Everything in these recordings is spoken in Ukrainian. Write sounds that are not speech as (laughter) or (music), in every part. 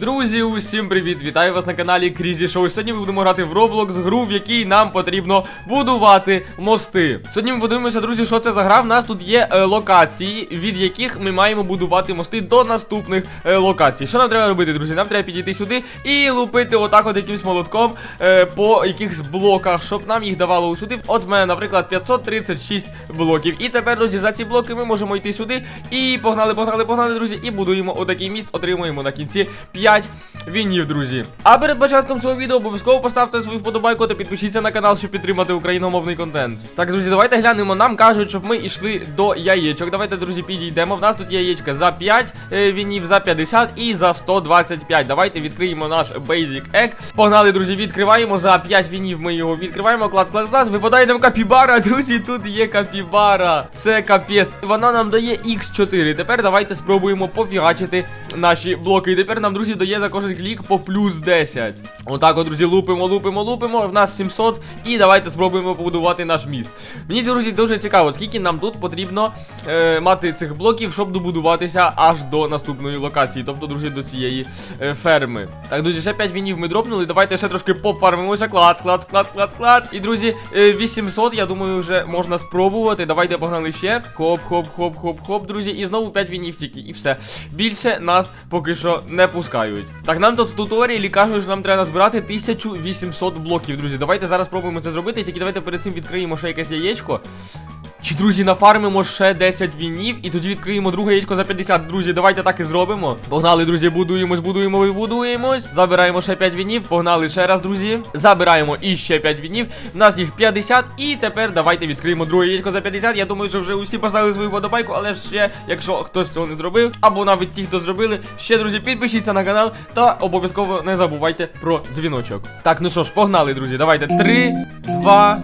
Друзі, усім привіт! Вітаю вас на каналі Крізі Шоу. Сьогодні ми будемо грати в Roblox гру, в якій нам потрібно будувати мости. Сьогодні ми подивимося, друзі, що це за гра. В нас тут є е, локації, від яких ми маємо будувати мости до наступних е, локацій. Що нам треба робити, друзі? Нам треба підійти сюди і лупити отак от якимсь молотком е, по якихось блоках, щоб нам їх давало сюди. От в мене, наприклад, 536 блоків. І тепер, друзі, за ці блоки ми можемо йти сюди. І погнали, погнали, погнали, друзі. І будуємо отакий міст, отримуємо на кінці 5 вінів, друзі. А перед початком цього відео обов'язково поставте свою вподобайку та підпишіться на канал, щоб підтримати україномовний контент. Так, друзі, давайте глянемо. Нам кажуть, щоб ми йшли до яєчок. Давайте, друзі, підійдемо. В нас тут яєчка за 5 е, вінів, за 50 і за 125. Давайте відкриємо наш Basic Egg. Погнали, друзі, відкриваємо за 5 вінів. Ми його відкриваємо. Клас, клас, клас. Випадає нам капібара. (laughs) Друзі, тут є капібара. Це капець. Вона нам дає X4. Тепер давайте спробуємо пофігачити наші блоки. І тепер нам, друзі, дає за кожен клік по плюс 10. Отак, от, друзі, лупимо, лупимо, лупимо. В нас 700. І давайте спробуємо побудувати наш міст. Мені, друзі, дуже цікаво, скільки нам тут потрібно е, мати цих блоків, щоб добудуватися аж до наступної локації. Тобто, друзі, до цієї е, ферми. Так, друзі, ще 5 вінів ми дропнули. Давайте ще трошки пофармимося. Клад, клад, клад, клад, клад. І, друзі, е, 800, я думаю, вже можна спробувати. Давайте погнали ще. Хоп, хоп, хоп, хоп, хоп, друзі. І знову 5 вінів тільки. І все. Більше нас поки що не пускають. Так, нам тут в туторіалі кажуть, що нам треба назбирати 1800 блоків, друзі. Давайте зараз спробуємо це зробити. Тільки давайте перед цим відкриємо ще якесь яєчко. Чи, друзі, нафармимо ще 10 вінів і тоді відкриємо друге яєчко за 50. Друзі, давайте так і зробимо. Погнали, друзі, будуємось, будуємо, будуємось. Забираємо ще 5 вінів. Погнали ще раз, друзі. Забираємо і ще 5 вінів. У нас їх 50. І тепер давайте відкриємо друге яєчко за 50. Я думаю, що вже усі поставили свою подобайку, але ще, якщо хтось цього не зробив, або навіть ті, хто зробили, ще, друзі, підпишіться на канал та обов'язково не забувайте про дзвіночок. Так, ну що ж, погнали, друзі. Давайте 3, 2,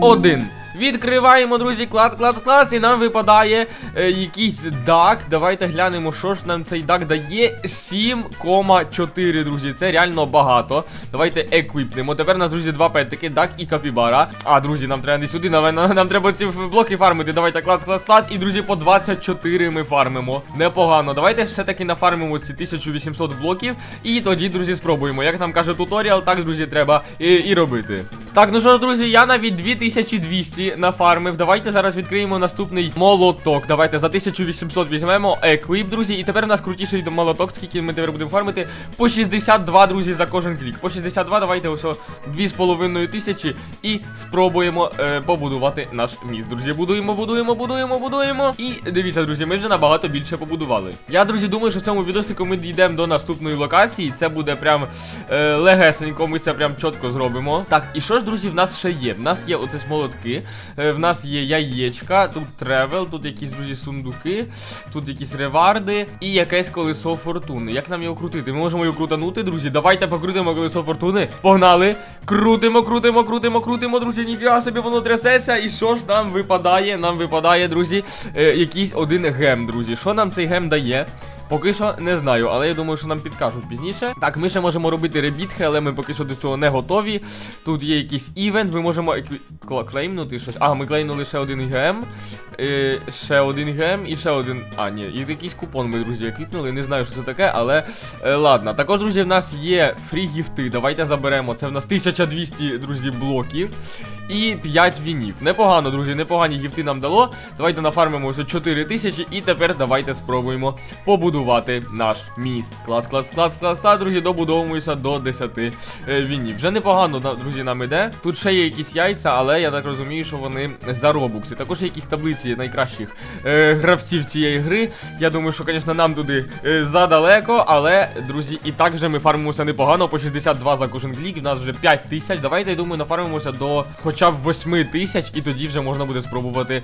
1. Відкриваємо, друзі, клад, клад, клад, і нам випадає е, якийсь дак. Давайте глянемо, що ж нам цей дак дає. 7,4, друзі. Це реально багато. Давайте еквіпнемо. Тепер у нас, друзі, два петики, дак і капібара. А, друзі, нам треба не сюди, нам, нам, нам треба ці блоки фармити. Давайте клад, клад, клад. І, друзі, по 24 ми фармимо. Непогано. Давайте все-таки нафармимо ці 1800 блоків. І тоді, друзі, спробуємо. Як нам каже туторіал, так, друзі, треба і, і робити. Так, ну що ж, друзі, я навіть 2200 нафармив. Давайте зараз відкриємо наступний молоток. Давайте за 1800 візьмемо еквіп, друзі. І тепер у нас крутіший молоток, скільки ми тепер будемо фармити. По 62, друзі, за кожен клік. По 62, давайте ось 2,5 тисячі і спробуємо е, побудувати наш міст. Друзі, будуємо, будуємо, будуємо, будуємо. І дивіться, друзі, ми вже набагато більше побудували. Я, друзі, думаю, що в цьому відосику ми дійдемо до наступної локації. Це буде прям е, легесенько, ми це прям чітко зробимо. Так, і що ж, друзі, в нас ще є? В нас є оце молотки. Е, В нас є яєчка, тут тревел, тут якісь друзі сундуки, тут якісь реварди і якесь колесо фортуни. Як нам його крутити? Ми можемо його крутанути, друзі. Давайте покрутимо колесо фортуни. Погнали! Крутимо, крутимо, крутимо, крутимо, друзі. Ніфіга собі воно трясеться. І що ж нам випадає? Нам випадає, друзі, е, якийсь один гем, друзі. Що нам цей гем дає? Поки що не знаю, але я думаю, що нам підкажуть пізніше. Так, ми ще можемо робити ребітхи, але ми поки що до цього не готові. Тут є якийсь івент, ми можемо екві... клеймнути щось. А, ми клейнули ще один гем. Е, ще один гем і ще один. А, ні, і якийсь купон ми, друзі, еквіпнули. Не знаю, що це таке, але е, ладно. Також, друзі, в нас є фрі гіфти. Давайте заберемо. Це в нас 1200, друзі, блоків. І 5 вінів. Непогано, друзі, непогані гіфти нам дало. Давайте нафармимо ось 4000 і тепер давайте спробуємо побудувати наш міст. Клас, клас, клас, клас, клас, друзі, добудовуємося до 10 е, вінів. Вже непогано, друзі, нам іде. Тут ще є якісь яйця, але я так розумію, що вони за робукси. Також є якісь таблиці найкращих е, гравців цієї гри. Я думаю, що, звісно, нам туди е, задалеко, але, друзі, і так вже ми фармимося непогано, по 62 за кожен клік. В нас вже 5 тисяч. Давайте, я думаю, нафармимося до хоча б 8 тисяч, і тоді вже можна буде спробувати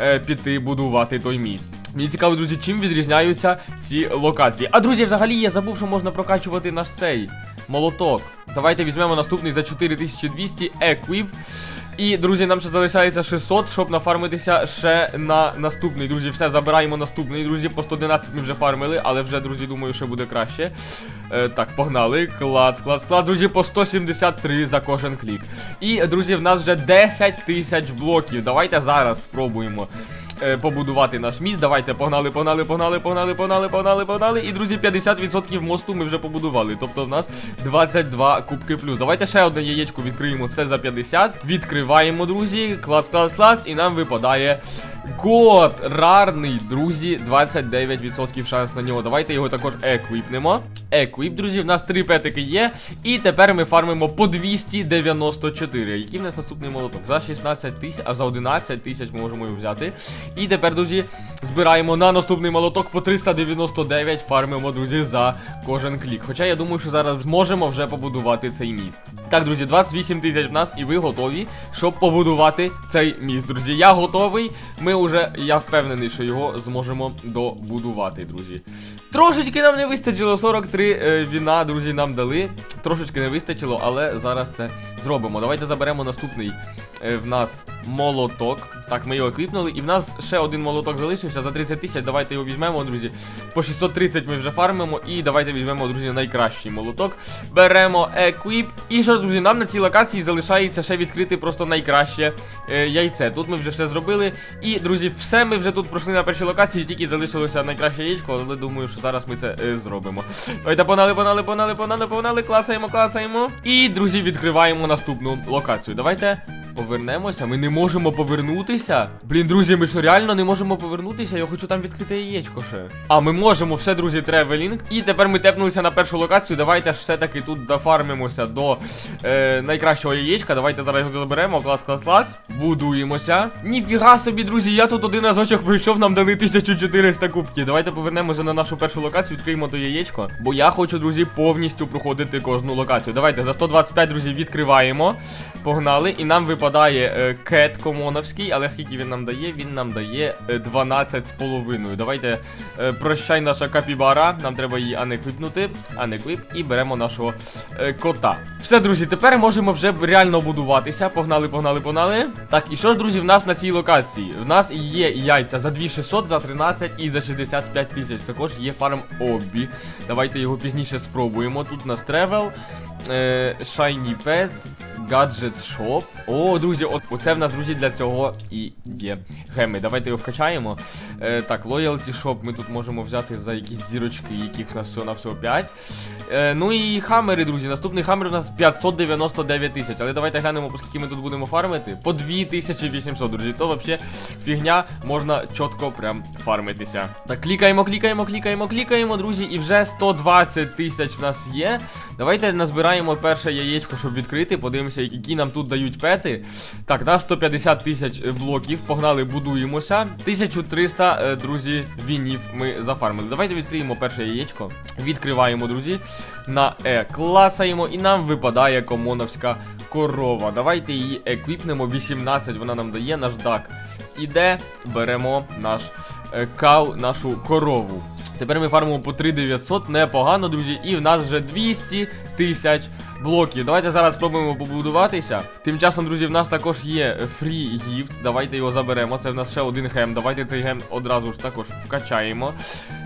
е, піти будувати той міст. Мені цікаво, друзі, чим відрізняються ці локації. А друзі, взагалі я забув, що можна прокачувати наш цей молоток. Давайте візьмемо наступний за 4200 еквіп. І, друзі, нам ще залишається 600, щоб нафармитися ще на наступний. Друзі, все, забираємо наступний. Друзі, по 111 ми вже фармили, але вже, друзі, думаю, що буде краще. Е, так, погнали. Клад, клад, склад, друзі, по 173 за кожен клік. І, друзі, в нас вже 10 тисяч блоків. Давайте зараз спробуємо. Е, побудувати наш міст. Давайте погнали, погнали, погнали, погнали, погнали, погнали, погнали. І друзі, 50% мосту ми вже побудували. Тобто в нас 22 кубки плюс. Давайте ще одне яєчко відкриємо. Це за 50. Відкриваємо, друзі. Клац, клац, клац. І нам випадає код. Рарний, друзі. 29% шанс на нього. Давайте його також еквіпнемо. Еквіп, друзі, в нас три петики є. І тепер ми фармимо по 294. Який в нас наступний молоток? За 16 тисяч, а за 11 тисяч ми можемо його взяти. І тепер, друзі, збираємо на наступний молоток по 399. Фармимо, друзі, за кожен клік. Хоча я думаю, що зараз зможемо вже побудувати цей міст. Так, друзі, 28 тисяч в нас, і ви готові, щоб побудувати цей міст, друзі. Я готовий. Ми вже, я впевнений, що його зможемо добудувати, друзі. Трошечки нам не вистачило 43 е, віна, друзі, нам дали. Трошечки не вистачило, але зараз це зробимо. Давайте заберемо наступний е, в нас молоток. Так, ми його еквіпнули. І в нас ще один молоток залишився за 30 тисяч. Давайте його візьмемо, друзі. По 630 ми вже фармимо. І давайте візьмемо, друзі, найкращий молоток. Беремо еквіп. І що, друзі, нам на цій локації залишається ще відкрити просто найкраще е, яйце. Тут ми вже все зробили. І, друзі, все ми вже тут пройшли на першій локації, тільки залишилося найкраще яєчко, але думаю, що зараз ми це е, зробимо. Давайте погнали, погнали, погнали, погнали, погнали, клацаємо, клацаємо. І, друзі, відкриваємо наступну локацію. Давайте. Повернемося, ми не можемо повернутися. Блін, друзі, ми що реально не можемо повернутися? Я хочу там відкрити яєчко ще. А, ми можемо, все, друзі, тревелінг. І тепер ми тепнулися на першу локацію. Давайте ж все-таки тут дофармимося до е, найкращого яєчка. Давайте зараз його заберемо. Клас, клас, клас. Будуємося. Ніфіга собі, друзі, я тут один разочок прийшов, нам дали 1400 кубків. Давайте повернемося на нашу першу локацію, відкриємо то яєчко. Бо я хочу, друзі, повністю проходити кожну локацію. Давайте за 125, друзі, відкриваємо. Погнали. І нам випадає е, кет комоновський, але скільки він нам дає? Він нам дає е, 12,5. Давайте е, прощай наша капібара. Нам треба її анеквіпнути. Анеквіп. І беремо нашого кота. Все, друзі, тепер можемо вже реально будуватися. Погнали, погнали, погнали. Так, і що ж, друзі, в нас на цій локації? В нас є яйця за 2600, за 13 і за 65 тисяч. Також є фарм обі. Давайте його пізніше спробуємо. Тут у нас тревел. Shiny Pets, Gadget Shop. О, друзі, от, оце в нас, друзі, для цього і є геми. Давайте його вкачаємо. Е, так, Loyalty Shop ми тут можемо взяти за якісь зірочки, яких в нас всього на всього 5. Е, ну і хамери, друзі. Наступний хамер у нас 599 тисяч. Але давайте глянемо, по скільки ми тут будемо фармити. По 2800, друзі. То взагалі фігня можна чітко прям фармитися. Так, клікаємо, клікаємо, клікаємо, клікаємо, друзі. І вже 120 тисяч в нас є. Давайте назбираємо перше яєчко, щоб відкрити. Подивимося, які нам тут дають пети. Так, на 150 тисяч блоків. Погнали, будуємося. 1300, е, друзі, вінів ми зафармили. Давайте відкриємо перше яєчко. Відкриваємо, друзі. На Е клацаємо, і нам випадає комоновська корова. Давайте її еквіпнемо. 18 вона нам дає, наш дак. Іде, беремо наш е, кав, нашу корову. Тепер ми фармимо по 3900, непогано, друзі, і в нас вже 200 тисяч блоків. Давайте зараз спробуємо побудуватися. Тим часом, друзі, в нас також є фрі гіфт. Давайте його заберемо. Це в нас ще один гем. Давайте цей гем одразу ж також вкачаємо.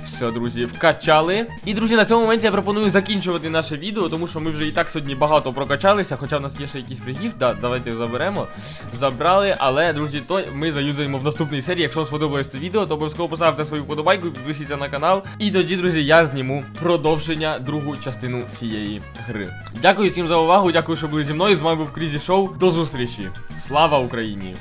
Все, друзі, вкачали. І, друзі, на цьому моменті я пропоную закінчувати наше відео, тому що ми вже і так сьогодні багато прокачалися, хоча в нас є ще якийсь фрігіфт. Да, давайте його заберемо. Забрали, але, друзі, то ми заюзаємо в наступній серії. Якщо вам сподобалось це відео, то обов'язково поставте свою подобайку і підпишіться на канал. І тоді, друзі, я зніму продовження другу частину цієї гри. Дякую всім за увагу, дякую, що були зі мною. З вами був Крізі Шоу. До зустрічі. Слава Україні!